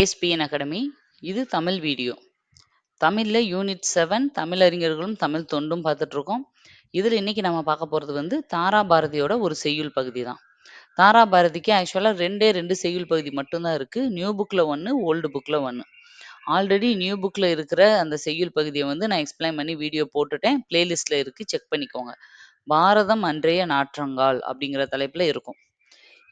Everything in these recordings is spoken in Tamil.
ஏஎஸ்பிஎன் அகாடமி இது தமிழ் வீடியோ. தமிழில் யூனிட் செவன் தமிழ் அறிஞர்களும் தமிழ் தொண்டும் பார்த்துட்ருக்கோம். இதில் இன்னைக்கு நம்ம பார்க்க போகிறது வந்து தாரா பாரதியோட ஒரு செய்யுள் பகுதி தான். தாரா பாரதிக்கு ஆக்சுவலாக ரெண்டே ரெண்டு செய்யுள் பகுதி மட்டும்தான் இருக்குது நியூ புக்கில் ஒன்று ஓல்டு புக்கில் ஒன்று ஆல்ரெடி நியூ புக்கில் இருக்கிற அந்த செய்யுள் பகுதியை வந்து நான் எக்ஸ்பிளைன் பண்ணி வீடியோ போட்டுட்டேன். பிளேலிஸ்ட்டில் இருக்குது செக் பண்ணிக்கோங்க. பாரதம் அன்றைய நாற்றங்கால் அப்படிங்கிற தலைப்பில் இருக்கும்.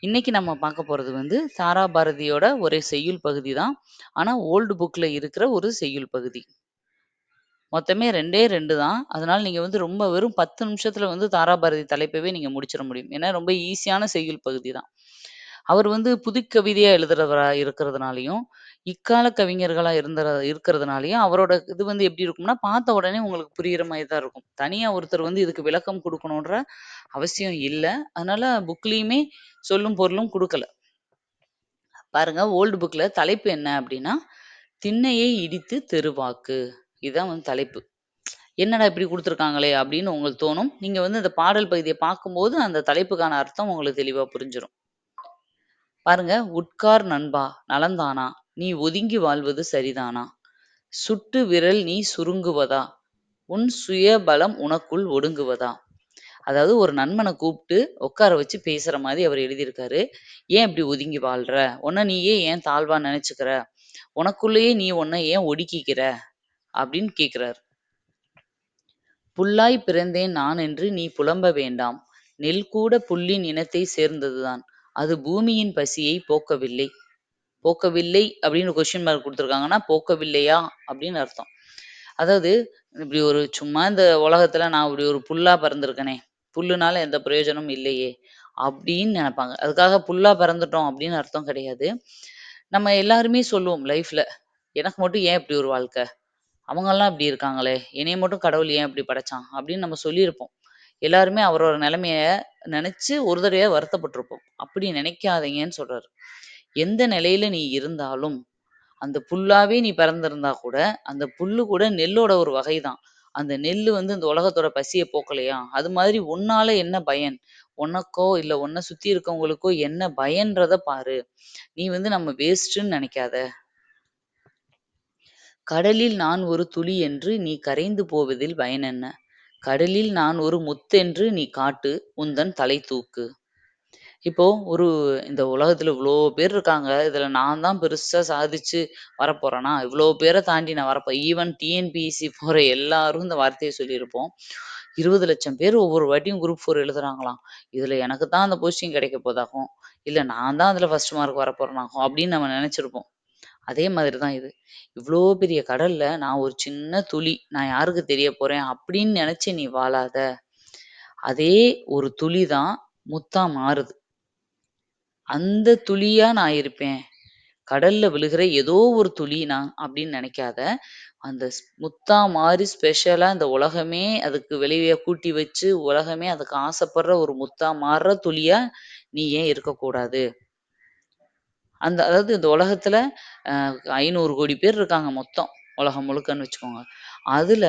இன்னைக்கு நம்ம பார்க்க போகிறது வந்து தாரா பாரதியோட ஒரு செய்யுள் பகுதி தான். ஆனால் ஓல்டு புக்கில் இருக்கிற ஒரு செய்யுள் பகுதி. மொத்தமே ரெண்டே ரெண்டு தான். அதனால நீங்கள் வந்து ரொம்ப வெறும் பத்து நிமிஷத்தில் வந்து தாராபாரதி தலைப்பவே நீங்கள் முடிச்சிட முடியும். ஏன்னா ரொம்ப ஈஸியான செய்யுள் பகுதி தான். அவர் வந்து புதுக்கவிதையா எழுதுறவரா இருக்கிறதுனாலையும் இக்கால கவிஞர்களா இருந்த இருக்கிறதுனாலயும், அவரோட இது வந்து எப்படி இருக்கும்னா பார்த்த உடனே உங்களுக்கு புரியுற மாதிரி தான் இருக்கும். தனியா ஒருத்தர் வந்து இதுக்கு விளக்கம் கொடுக்கணுன்ற அவசியம் இல்லை. அதனால புக்லயுமே சொல்லும் பொருளும் கொடுக்கல. பாருங்க ஓல்டு புக்ல தலைப்பு என்ன அப்படின்னா திண்ணையை இடித்து தெருவாக்கு. இதுதான் வந்து தலைப்பு. என்னடா இப்படி கொடுத்துருக்காங்களே அப்படின்னு உங்களுக்கு தோணும். நீங்க வந்து அந்த பாடல் பகுதியை பார்க்கும்போது அந்த தலைப்புக்கான அர்த்தம் உங்களுக்கு தெளிவா புரிஞ்சிடும் பாருங்க உட்கார் நண்பா நலந்தானா? நீ ஒதுங்கி வாழ்வது சரிதானா? சுட்டு விரல் நீ சுருங்குவதா? உன் சுய பலம் உனக்குள் ஒடுங்குவதா? அதாவது ஒரு நண்பனை கூப்பிட்டு உட்கார வச்சு பேசுற மாதிரி அவர் எழுதியிருக்காரு. ஏன் இப்படி ஒதுங்கி வாழ்ற? உன்னை நீயே ஏன் தாழ்வா நினைச்சுக்கிற? உனக்குள்ளேயே நீ உன்னை ஏன் ஒடுக்கிக்கிற? அப்படின்னு கேக்குறாரு. புல்லாய் பிறந்தேன் நான் என்று நீ புலம்ப வேண்டாம். நெல் கூட புல்லின் இனத்தை சேர்ந்ததுதான். அது பூமியின் பசியை போக்கவில்லை. போக்கவில்லை அப்படின்னு கொஸ்டின் மார்க் கொடுத்துருக்காங்கன்னா போக்கவில்லையா அப்படின்னு அர்த்தம். அதாவது இப்படி ஒரு சும்மா இந்த உலகத்துல நான் இப்படி ஒரு புல்லா பிறந்திருக்கனே புல்லுனால எந்த பிரயோஜனமும் இல்லையே அப்படின்னு நினைப்பாங்க. அதுக்காக புல்லா பிறந்துட்டோம் அப்படின்னு அர்த்தம் கிடையாது. நம்ம எல்லாருமே சொல்லுவோம் லைஃப்ல எனக்கு மட்டும் ஏன் இப்படி ஒரு வாழ்க்கை? அவங்கெல்லாம் இப்படி இருக்காங்களே என்னைய மட்டும் கடவுள் ஏன் இப்படி படைச்சான் அப்படின்னு நம்ம சொல்லியிருப்போம். எல்லாருமே அவரோட நிலைமைய நினைச்சு ஒரு தடவையா வருத்தப்பட்டிருப்போம். அப்படி நினைக்காதீங்கன்னு சொல்றாரு. எந்த நிலையில நீ இருந்தாலும் அந்த புல்லாவே நீ பிறந்திருந்தா கூட அந்த புல்லு கூட நெல்லோட ஒரு வகைதான். அந்த நெல்லு வந்து இந்த உலகத்தோட பசியை போக்கலையா? அது மாதிரி உன்னால என்ன பயன்? உனக்கோ இல்ல உன்னை சுத்தி இருக்கவங்களுக்கோ என்ன பயன்றத பாரு. நீ வந்து நம்ம வேஸ்ட்ன்னு நினைக்காத. கடலில் நான் ஒரு துளி என்று நீ கரைந்து போவதில் பயனென்ன? கடலில் நான் ஒரு முத்தென்று நீ காட்டு உந்தன் தலை தூக்கு இப்போ ஒரு இந்த உலகத்துல இவ்வளோ பேர் இருக்காங்க. இதுல நான் தான் பெருசா சாதிச்சு வரப்போறேனா? இவ்வளோ பேரை தாண்டி நான் வரப்போ ஈவன் டிஎன்பிஎஸ்சி போற எல்லாரும் இந்த வார்த்தையை சொல்லியிருப்போம். இருபது லட்சம் பேர் ஒவ்வொரு வாட்டியும் குரூப் ஃபோர் எழுதுறாங்களாம். இதுல எனக்கு தான் அந்த போஸ்டிங் கிடைக்க போதாகும். இல்ல நான் தான் அதுல ஃபர்ஸ்ட் மார்க் வரப்போறேனாகும் அப்படின்னு நம்ம நினைச்சிருப்போம். அதே மாதிரி தான் இது. இவ்வளோ பெரிய கடல்ல நான் ஒரு சின்ன துளி நான் யாருக்கு தெரிய போறேன் அப்படின்னு நினைச்சு நீ வாழாத. அதே ஒரு துளி தான் முத்தா மாறுது. அந்த துளியா நான் இருப்பேன். கடல்ல விழுகிற ஏதோ ஒரு துளி நான் அப்படின்னு நினைக்காத. அந்த முத்தா மாதிரி ஸ்பெஷலா இந்த உலகமே அதுக்கு வெளியே கூட்டி வச்சு உலகமே அதுக்கு ஆசைப்படுற ஒரு முத்தா மாறுற துளியா நீ ஏன் இருக்கக்கூடாது? அந்த அதாவது இந்த உலகத்துல ஐநூறு கோடி பேர் இருக்காங்க மொத்தம் உலகம் முழுக்கன்னு வச்சுக்கோங்க. அதுல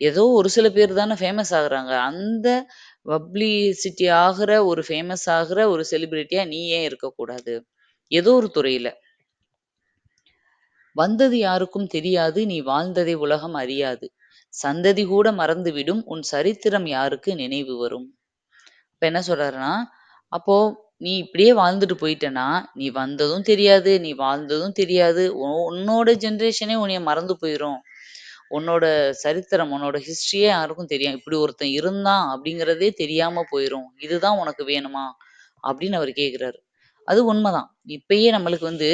ஏதோ ஒரு சில பேர் தானே ஃபேமஸ் ஆகுறாங்க. அந்த பப்ளிசிட்டி ஆகுற ஒரு ஃபேமஸ் ஆகுற ஒரு செலிபிரிட்டியா நீ ஏன் இருக்கக்கூடாது. ஏதோ ஒரு துறையில. வந்தது யாருக்கும் தெரியாது நீ வாழ்ந்ததை உலகம் அறியாது. சந்ததி கூட மறந்துவிடும் உன் சரித்திரம் யாருக்கு நினைவு வரும்? இப்ப என்ன சொல்றாருன்னா அப்போ நீ இப்படியே வாழ்ந்துட்டு போயிட்டேன்னா நீ வந்ததும் தெரியாது நீ வாழ்ந்ததும் தெரியாது. உன்னோட ஜென்ரேஷனே உன்னைய மறந்து போயிரும். உன்னோட சரித்திரம் உன்னோட ஹிஸ்ட்ரியே யாருக்கும் தெரியும் இப்படி ஒருத்தன் இருந்தான் அப்படிங்கிறதே தெரியாம போயிரும். இதுதான் உனக்கு வேணுமா? அப்படின்னு அவர் கேட்கிறாரு அது உண்மைதான். இப்பயே நம்மளுக்கு வந்து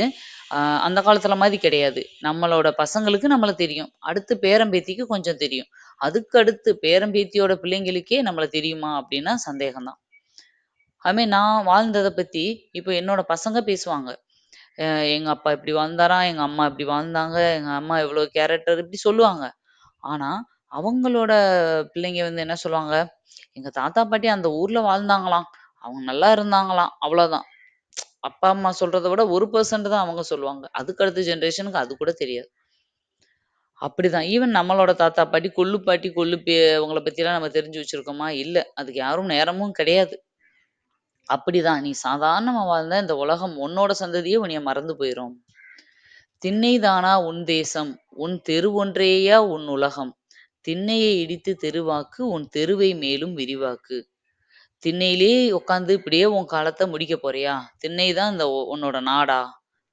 ஆஹ் அந்த காலத்துல மாதிரி கிடையாது. நம்மளோட பசங்களுக்கு நம்மள தெரியும். அடுத்து பேரம்பேத்திக்கு கொஞ்சம் தெரியும். அதுக்கு அடுத்து பேரம்பேத்தியோட பிள்ளைங்களுக்கே நம்மள தெரியுமா அப்படின்னா சந்தேகம்தான். அதுமாரி நான் வாழ்ந்ததை பத்தி இப்போ என்னோட பசங்க பேசுவாங்க. எங்க அப்பா இப்படி வாழ்ந்தாராம் எங்க அம்மா இப்படி வாழ்ந்தாங்க? எங்க அம்மா இவ்வளவு கேரக்டர் இப்படி சொல்லுவாங்க. ஆனா அவங்களோட பிள்ளைங்க வந்து என்ன சொல்லுவாங்க? எங்க தாத்தா பாட்டி அந்த ஊர்ல வாழ்ந்தாங்களாம். அவங்க நல்லா இருந்தாங்களாம். அவ்வளவுதான். அப்பா அம்மா சொல்றதை விட ஒரு பர்சன்ட் தான் அவங்க சொல்லுவாங்க. அதுக்கு அடுத்த ஜென்ரேஷனுக்கு அது கூட தெரியாது. அப்படிதான். ஈவன் நம்மளோட தாத்தா பாட்டி கொள்ளு பாட்டி கொள்ளு பே அவங்கள பத்திலாம் நம்ம தெரிஞ்சு வச்சிருக்கோமா? இல்ல. அதுக்கு யாரும் நேரமும் கிடையாது. அப்படிதான். நீ சாதாரணமா வாழ்ந்த இந்த உலகம் உன்னோட சந்ததியே உன்னைய மறந்து போயிரும். திண்ணைதானா உன் தேசம்? உன் தெரு ஒன்றேயா உன் உலகம்? திண்ணையை இடித்து தெருவாக்கு உன் தெருவை மேலும் விரிவாக்கு. திண்ணையிலே உட்காந்து இப்படியே உன் காலத்தை முடிக்க போறியா? திண்ணை தான் இந்த உன்னோட நாடா?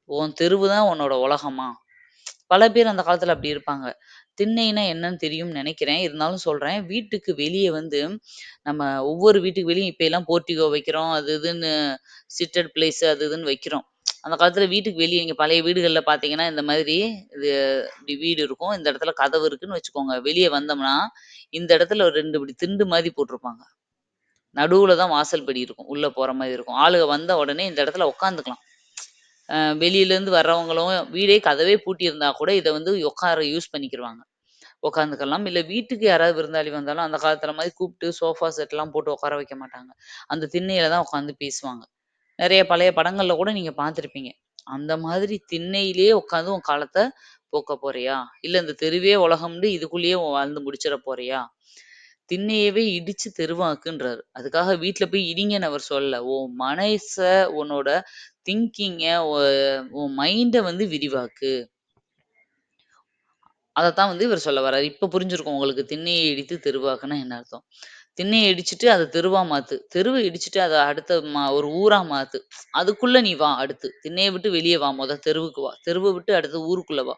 உன் தெருவு தான் உன்னோட உலகமா? பல பேர் அந்த காலத்துல அப்படி இருப்பாங்க. திண்ணைனா என்னன்னு தெரியும்னு நினைக்கிறேன். இருந்தாலும் சொல்றேன் வீட்டுக்கு வெளியே வந்து நம்ம ஒவ்வொரு வீட்டுக்கு வெளியும் இப்ப எல்லாம் போர்ட்டிகோ வைக்கிறோம் அது இதுன்னு சிட்டட் பிளேஸ் அது இதுன்னு வைக்கிறோம். அந்த காலத்துல வீட்டுக்கு வெளியே நீங்க பழைய வீடுகள்ல பாத்தீங்கன்னா இந்த மாதிரி இது இப்படி வீடு இருக்கும். இந்த இடத்துல கதவு இருக்குன்னு வச்சுக்கோங்க. வெளியே வந்தோம்னா இந்த இடத்துல ஒரு ரெண்டு இப்படி திண்டு மாதிரி போட்டிருப்பாங்க. நடுவுல தான் வாசல் படி இருக்கும். உள்ள போற மாதிரி இருக்கும். ஆளுக வந்த உடனே இந்த இடத்துல உட்காந்துக்கலாம் வெளியிலேருந்து வெளியில இருந்து வர்றவங்களும் வீடே கதவே பூட்டி இருந்தா கூட இதை வந்து உட்கார யூஸ் பண்ணிக்கிருவாங்க. உட்காந்துக்கலாம். இல்ல வீட்டுக்கு யாராவது விருந்தாளி வந்தாலும் அந்த காலத்துல மாதிரி கூப்பிட்டு சோஃபா செட் எல்லாம் போட்டு உட்கார வைக்க மாட்டாங்க. அந்த திண்ணையில தான் உட்காந்து பேசுவாங்க. நிறைய பழைய படங்கள்ல கூட நீங்க பார்த்துருப்பீங்க. அந்த மாதிரி திண்ணையிலேயே உட்காந்து உன் காலத்தை போக்க போறியா? இல்ல இந்த தெருவே உலகம்னு இதுக்குள்ளேயே உன் வாழ்ந்து முடிச்சிட போறியா? திண்ணையவே இடிச்சு தெருவாக்குன்றாரு. அதுக்காக வீட்டில் போய் இடிங்கன்னு அவர் சொல்லல. உன் மனச உன்னோட திங்கிங்க உன் மைண்ட வந்து விரிவாக்கு. அதத்தான் வந்து இவர் சொல்ல வர்றாரு. இப்ப புரிஞ்சிருக்கும் உங்களுக்கு. திண்ணையை இடித்து தெருவாக்குன்னா என்ன அர்த்தம்? திண்ணையை இடிச்சிட்டு அதை தெருவா மாத்து. தெருவை இடிச்சிட்டு அதை அடுத்த மா- ஒரு ஊரா மாத்து. அதுக்குள்ள நீ வா அடுத்து. திண்ணையை விட்டு வெளியே வா மொத தெருவுக்கு வா. தெருவை விட்டு அடுத்து ஊருக்குள்ள வா.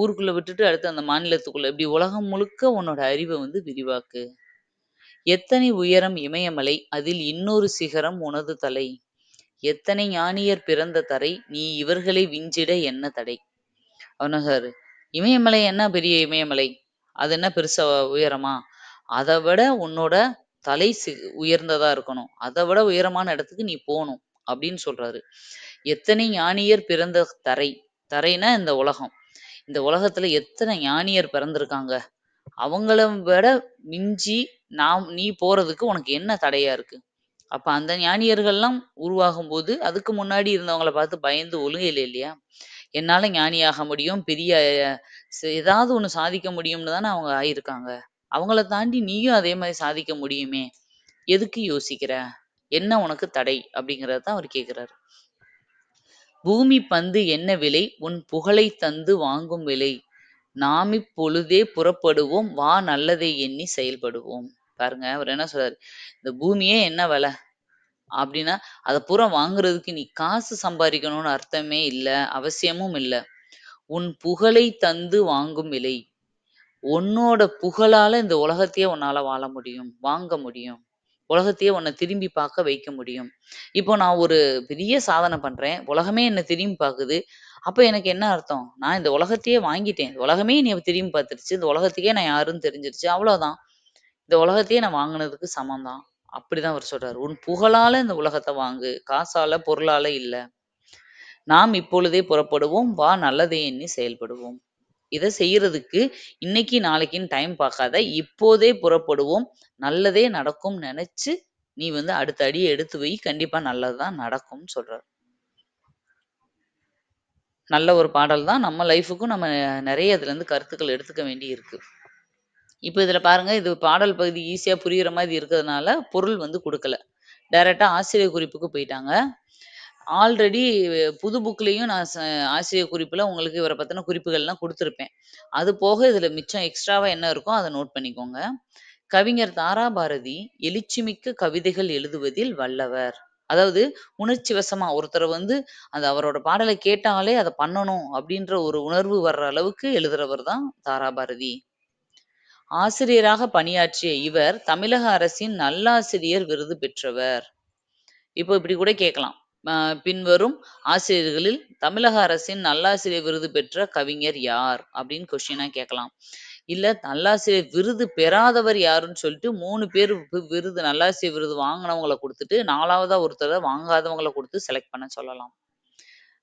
ஊருக்குள்ள விட்டுட்டு அடுத்து அந்த மாநிலத்துக்குள்ள. இப்படி உலகம் முழுக்க உன்னோட அறிவை வந்து விரிவாக்கு. எத்தனை உயரம் இமயமலை அதில் இன்னொரு சிகரம் உனது தலை. எத்தனை ஞானியர் பிறந்த தரை நீ இவர்களை விஞ்சிட என்ன தடை? அவனா இமயமலை என்ன பெரிய இமயமலை? அது என்ன பெருசா உயரமா? அதை விட உன்னோட தலை சி உயர்ந்ததா இருக்கணும். அதை விட உயரமான இடத்துக்கு நீ போகணும் அப்படின்னு சொல்றாரு. எத்தனை ஞானியர் பிறந்த தரை? தரைனா இந்த உலகம். இந்த உலகத்துல எத்தனை ஞானியர் பிறந்திருக்காங்க? அவங்கள விட மிஞ்சி நாம் நீ போறதுக்கு உனக்கு என்ன தடையா இருக்கு? அப்ப அந்த ஞானியர்கள்லாம் உருவாகும் போது அதுக்கு முன்னாடி இருந்தவங்கள பார்த்து பயந்து ஒழுங்கல இல்லையா? என்னால ஞானியாக முடியும் பெரிய ச- ஏதாவது ஒண்ணு சாதிக்க முடியும்னு தானே அவங்க ஆயிருக்காங்க. அவங்கள தாண்டி நீயும் அதே மாதிரி சாதிக்க முடியுமே. எதுக்கு யோசிக்கிற? என்ன உனக்கு தடை? அப்படிங்கறத தான் அவர் கேக்குறாரு. பூமி பந்து என்ன விலை? உன் புகழை தந்து வாங்கும் விலை. நாம் இப்பொழுதே புறப்படுவோம் வா நல்லதை எண்ணி செயல்படுவோம். பாருங்க அவர் என்ன சொல்றாரு? இந்த பூமியே என்ன விலை? அப்படின்னா அதை பூரா வாங்குறதுக்கு நீ காசு சம்பாதிக்கணும்னு அர்த்தமே இல்ல அவசியமும் இல்ல. உன் புகழை தந்து வாங்கும் விலை. உன்னோட புகழால இந்த உலகத்தையே உன்னால வாழ முடியும் வாங்க முடியும். உலகத்தையே உன்னை திரும்பி பார்க்க வைக்க முடியும். இப்போ நான் ஒரு பெரிய சாதனை பண்றேன். உலகமே என்னை திரும்பி பார்க்குது. அப்போ எனக்கு என்ன அர்த்தம்? நான் இந்த உலகத்தையே வாங்கிட்டேன். இந்த உலகமே என்னை திரும்பி பார்த்துருச்சு. இந்த உலகத்துக்கே நான் யாருன்னு தெரிஞ்சிருச்சு. அவ்வளவுதான். இந்த உலகத்தையே நான் வாங்குனதுக்கு சமம் தான் அப்படிதான் அவர் சொல்றாரு. உன் புகழால இந்த உலகத்தை வாங்கு. காசால பொருளால இல்ல. நாம் இப்பொழுதே புறப்படுவோம். வா நல்லதை எண்ணி செயல்படுவோம். இதை செய்யறதுக்கு இன்னைக்கு நாளைக்குன்னு டைம் பார்க்காத. இப்போதே புறப்படுவோம். நல்லதே நடக்கும் நினைச்சு நீ வந்து அடுத்த அடியை எடுத்து வை. கண்டிப்பா நல்லதுதான் நடக்கும்னு சொல்றாரு. நல்ல ஒரு பாடல் தான் நம்ம லைஃபுக்கும் நம்ம நிறைய இதுல இருந்து கருத்துக்கள் எடுத்துக்க வேண்டி இருக்கு இப்போ இதில் பாருங்கள் இது பாடல் பகுதி ஈஸியாக புரிகிற மாதிரி இருக்கிறதுனால பொருள் வந்து கொடுக்கல. டைரெக்டாக ஆசிரியர் குறிப்புக்கு போயிட்டாங்க. ஆல்ரெடி புது புக்லேயும் நான் ச- ஆசிரியர் குறிப்பில் உங்களுக்கு இவரை பற்றின குறிப்புகள்லாம் கொடுத்துருப்பேன். அது போக இதில் மிச்சம் எக்ஸ்ட்ராவாக என்ன இருக்கோ அதை நோட் பண்ணிக்கோங்க. கவிஞர் தாரா பாரதி எழுச்சிமிக்க கவிதைகள் எழுதுவதில் வல்லவர். அதாவது உணர்ச்சி வசமா ஒருத்தரை வந்து அது அவரோட பாடலை கேட்டாலே அதை பண்ணணும் அப்படின்ற ஒரு உணர்வு வர்ற அளவுக்கு எழுதுறவர் தான் தாரா பாரதி ஆசிரியராக பணியாற்றிய இவர் தமிழக அரசின் நல்லாசிரியர் விருது பெற்றவர். இப்போ இப்படி கூட கேட்கலாம். பின்வரும் ஆசிரியர்களில் தமிழக அரசின் நல்லாசிரியர் விருது பெற்ற கவிஞர் யார் அப்படின்னு கொஸ்டினா கேட்கலாம். இல்ல நல்லாசிரியர் விருது பெறாதவர் யாருன்னு சொல்லிட்டு மூணு பேர் வி- விருது நல்லாசிரியர் விருது வாங்கினவங்கள கொடுத்துட்டு நாலாவதா ஒருத்தரை வாங்காதவங்கள கொடுத்து செலக்ட் பண்ண சொல்லலாம்.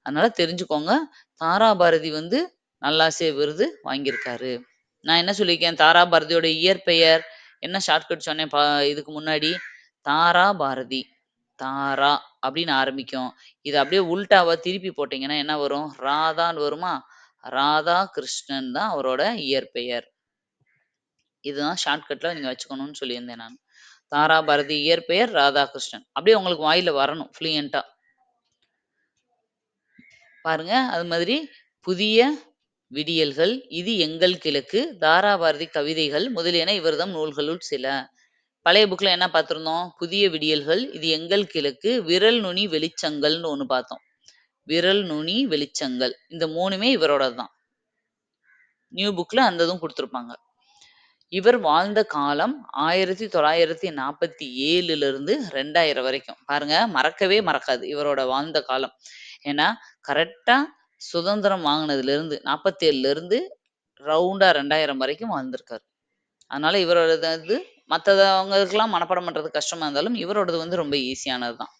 அதனால தெரிஞ்சுக்கோங்க தாரா பாரதி வந்து நல்லாசிரியர் விருது வாங்கியிருக்காரு. நான் என்ன சொல்லியிருக்கேன்? தாரா பாரதியோட இயற்பெயர். என்ன ஷார்ட்கட் சொன்னேன்? பா இதுக்கு முன்னாடி. தாரா பாரதி. தாரா அப்படின்னு ஆரம்பிக்கும். இது அப்படியே உல்டாவா திருப்பி போட்டீங்கன்னா என்ன வரும்? ராதான்னு வருமா? ராதா கிருஷ்ணன் தான் அவரோட இயற்பெயர். இதுதான் ஷார்ட்கட்ல நீங்க வச்சுக்கணும்னு சொல்லியிருந்தேன் நான். தாரா பாரதி இயற்பெயர் ராதாகிருஷ்ணன். அப்படியே உங்களுக்கு வாயில வரணும் ஃப்ளூயண்டா பாருங்க அது மாதிரி புதிய விடியல்கள், இது எங்கள் கிழக்கு, தாராபாரதி கவிதைகள் முதலியன இவர்தம் நூல்களுள் சில. பழைய புக்ல என்ன பார்த்திருந்தோம்? புதிய விடியல்கள், இது எங்கள் கிழக்கு, விரல் நுனி வெளிச்சங்கள்னு ஒண்ணு பார்த்தோம். விரல் நுனி வெளிச்சங்கள். இந்த மூணுமே இவரோடது தான். நியூ புக்ல அந்த இதுவும் இவர் வாழ்ந்த காலம் 1947ல இருந்து 2000 வரைக்கும். பாருங்க மறக்கவே மறக்காது இவரோட வாழ்ந்த காலம். ஏன்னா, கரெக்டா சுதந்திரம் வாங்கினதுலேருந்து 47ல இருந்து ரவுண்டா 2000 வரைக்கும் வாழ்ந்திருக்காரு. அதனால இவரோடது வந்து மற்றவங்களுக்கெல்லாம் மனப்பாடம் பண்றது கஷ்டமா இருந்தாலும், இவரோடது வந்து ரொம்ப ஈஸியானது தான்.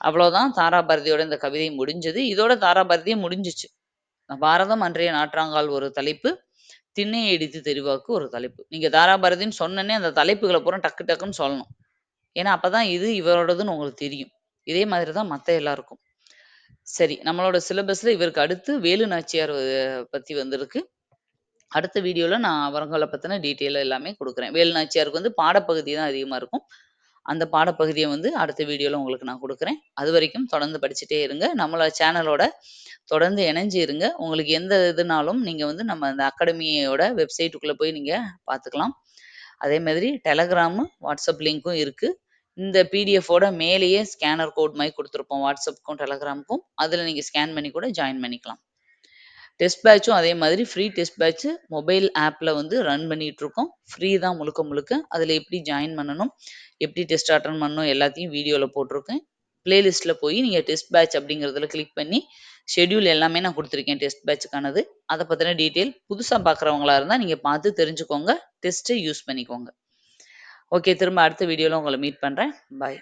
அவ்வளோதான் தாராபாரதியோட இந்த கவிதை முடிஞ்சது. இதோட தாராபாரதியே முடிஞ்சுச்சு. பாரதம் அன்றைய நாற்றாங்கால் ஒரு தலைப்பு, திண்ணையை இடித்து தெரிவாக்கு ஒரு தலைப்பு. நீங்க தாராபாரதின்னு சொன்னனே அந்த தலைப்புகளை பூரா டக்கு டக்குன்னு சொல்லணும். ஏன்னா, அப்பதான் இது இவரோடதுன்னு உங்களுக்கு தெரியும். இதே மாதிரி தான் மற்ற எல்லாருக்கும். சரி, நம்மளோட சிலபஸ்ல இவருக்கு அடுத்து வேலு நாச்சியார் பத்தி வந்திருக்கு. அடுத்த வீடியோல நான் அவங்கள பத்தின டீட்டெயில் எல்லாமே குடுக்குறேன். வேலு நாச்சியாருக்கு வந்து பாடப்பகுதி தான் அதிகமா இருக்கும். அந்த பாடப்பகுதிய வந்து அடுத்த வீடியோல உங்களுக்கு நான் குடுக்குறேன். அதுவரைக்கும் தொடர்ந்து படிச்சுட்டே இருங்க. நம்மளோட சேனலோட தொடர்ந்து இணைஞ்சு இருங்க. உங்களுக்கு எந்த இதுனாலும் நீங்க வந்து நம்ம அந்த அகாடமியோட வெப்சைட்டுக்குள்ள போய் நீங்க பார்த்துக்கலாம். அதே மாதிரி டெலகிராமு, வாட்ஸ்அப் லிங்க்கும் இருக்கு. இந்த பிடிஎஃபோட மேலேயே ஸ்கேனர் கோட் மாதிரி கொடுத்துருப்போம் வாட்ஸ்அப்க்கும், டெலகிராமுக்கும். அதில் நீங்கள் ஸ்கேன் பண்ணி கூட ஜாயின் பண்ணிக்கலாம். டெஸ்ட் பேட்சும் அதே மாதிரி ஃப்ரீ டெஸ்ட் பேட்ச் மொபைல் ஆப்பில் வந்து ரன் பண்ணிகிட்ருக்கோம் ஃப்ரீ தான் முழுக்க முழுக்க. அதில் எப்படி ஜாயின் பண்ணணும், எப்படி டெஸ்ட் அட்டன் பண்ணணும் எல்லாத்தையும் வீடியோவில் போட்டிருக்கேன். பிளேலிஸ்ட்ல போய் நீங்கள் டெஸ்ட் பேட்ச் அப்படிங்கிறதுல கிளிக் பண்ணி ஷெட்யூல் எல்லாமே நான் கொடுத்துருக்கேன் டெஸ்ட் பேட்சுக்கானது அதை பற்றின டீட்டெயில் புதுசாக பார்க்குறவங்களா இருந்தால் நீங்கள் பார்த்து தெரிஞ்சுக்கோங்க. டெஸ்ட்டை யூஸ் பண்ணிக்கோங்க. ஓகே திரும்ப அடுத்த வீடியோவில் உங்களை மீட் பண்ணுறேன் பாய்.